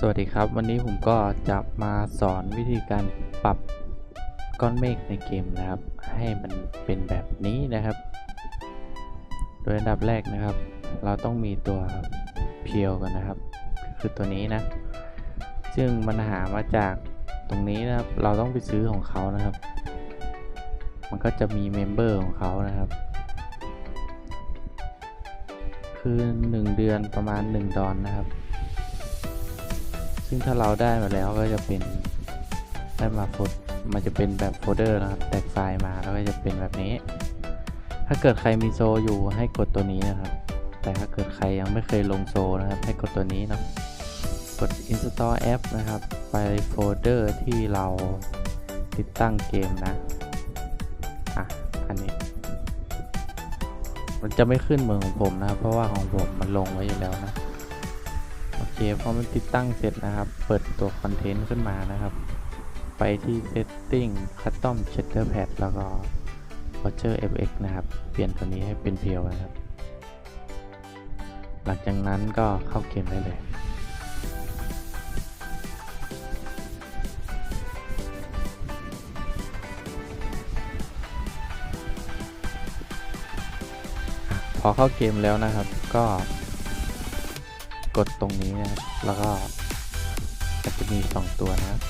สวัสดีครับ วันนี้ผมก็จะมาสอนวิธีการปรับก้อนเมฆในเกมนะครับ ให้มันเป็นแบบนี้นะครับ โดยอันดับแรกนะครับ เราต้องมีตัวเพียวกันนะครับ คือตัวนี้นะ ซึ่งมันหามาจากตรงนี้นะครับ เราต้องไปซื้อของเขานะครับ มันก็จะมีเมมเบอร์ของเขานะครับ คือ 1 เดือนประมาณ 1 ดอนนะครับ ซึ่งถ้าเราได้มาแล้วก็จะเป็นได้มาโฟลมันจะเป็นแบบโฟลเดอร์นะครับ แตกไฟล์มาแล้วก็จะเป็นแบบนี้ ถ้าเกิดใครมีโซอยู่ให้กดตัวนี้นะครับ แต่ถ้าเกิดใครยังไม่เคยลงโซนะครับ ให้กดตัวนี้เนาะ กด install app นะครับ ไปโฟลเดอร์ที่เราติดตั้งเกมนะ อะ อันนี้ มันจะไม่ขึ้นเมือนของผมนะครับ เพราะว่าของผมมันลงไว้อยู่แล้วนะ เคพอมันติดตั้งเสร็จนะครับ เปิดตัวคอนเทนต์ขึ้นมานะครับ ไปที่ setting custom shader pad แล้วก็ watcher fx นะครับ เปลี่ยนตัวนี้ให้เป็นเพียวนะครับ หลังจากนั้นก็เข้าเกมได้เลยพอเข้าเกมแล้วนะครับก็ กดตรงนี้นะครับ แล้วก็มันจะมี 2 ตัวนะครับ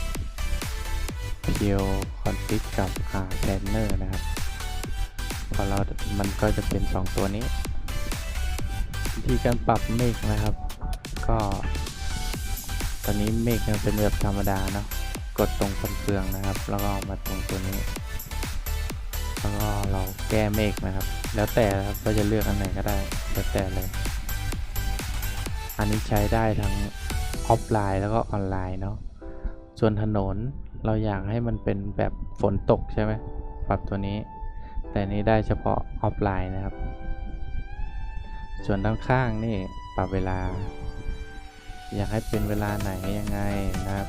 p e e l config กับ r planner นะครับ พอเรา มันก็จะเป็น 2 ตัวนี้ วิธีการปรับเมฆนะครับ ก็ ตอนนี้เมฆยังเป็นแบบธรรมดาเนาะ กดตรงฟันเฟืองนะครับ แล้วก็มาตรงตัวนี้ แล้วก็เราแก้เมฆนะครับ แล้วแต่ครับว่าจะเลือกอันไหนก็ได้ แล้วแต่เลย อันนี้ใช้ได้ทั้งออฟไลน์แล้วก็ออนไลน์เนาะ ส่วนถนนเราอยากให้มันเป็นแบบฝนตกใช่ไหมปรับตัวนี้ แต่นี้ได้เฉพาะออฟไลน์นะครับ ส่วนด้านข้างนี่ปรับเวลา อยากให้เป็นเวลาไหนยังไงนะครับ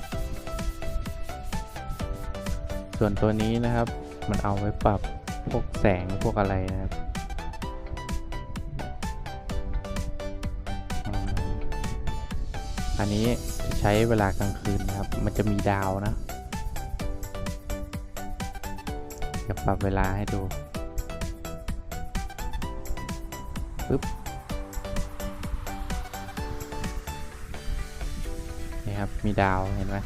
ส่วนตัวนี้นะครับมันเอาไว้ปรับพวกแสงพวกอะไรนะครับ อันนี้จะใช้เวลากลางคืนนะครับ มันจะมีดาวนะจะปรับเวลาให้ดูปึ๊บนี่ครับ มีดาวเห็นไหม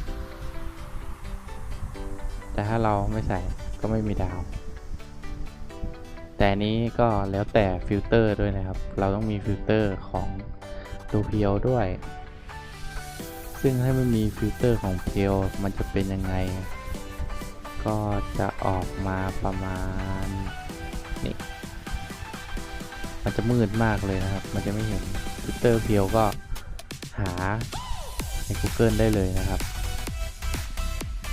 แต่ถ้าเราไม่ใส่ก็ไม่มีดาว แต่นนี้ก็แล้วแต่ฟิลเตอร์ด้วยนะครับ เราต้องมีฟิลเตอร์ของดูเพียวด้วย ซึ่งให้มันมีฟิลเตอร์ของเพียวมันจะเป็นยังไง ก็จะออกมาประมาณนี่มันจะมืดมากเลยนะครับ มันจะไม่เห็นฟิลเตอร์เพียวก็หาใน Google ได้เลยนะครับ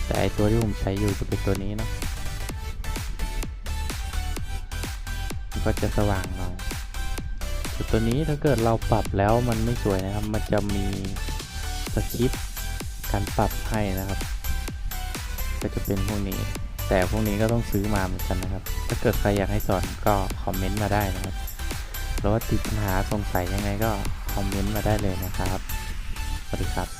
แต่ไอตัวที่ผมใช้อยู่จะเป็นตัวนี้เนาะมันก็จะสว่างหน่อยตัวนี้ถ้าเกิดเราปรับแล้วมันไม่สวยนะครับ มันจะมี สคริปต์การปรับให้นะครับ ก็จะเป็นพวกนี้ แต่พวกนี้ก็ต้องซื้อมาเหมือนกันนะครับ ถ้าเกิดใครอยากให้สอนก็คอมเมนต์มาได้นะครับหรือว่าติดปัญหาสงสัยยังไงก็คอมเมนต์มาได้เลยนะครับสวัสดีครับ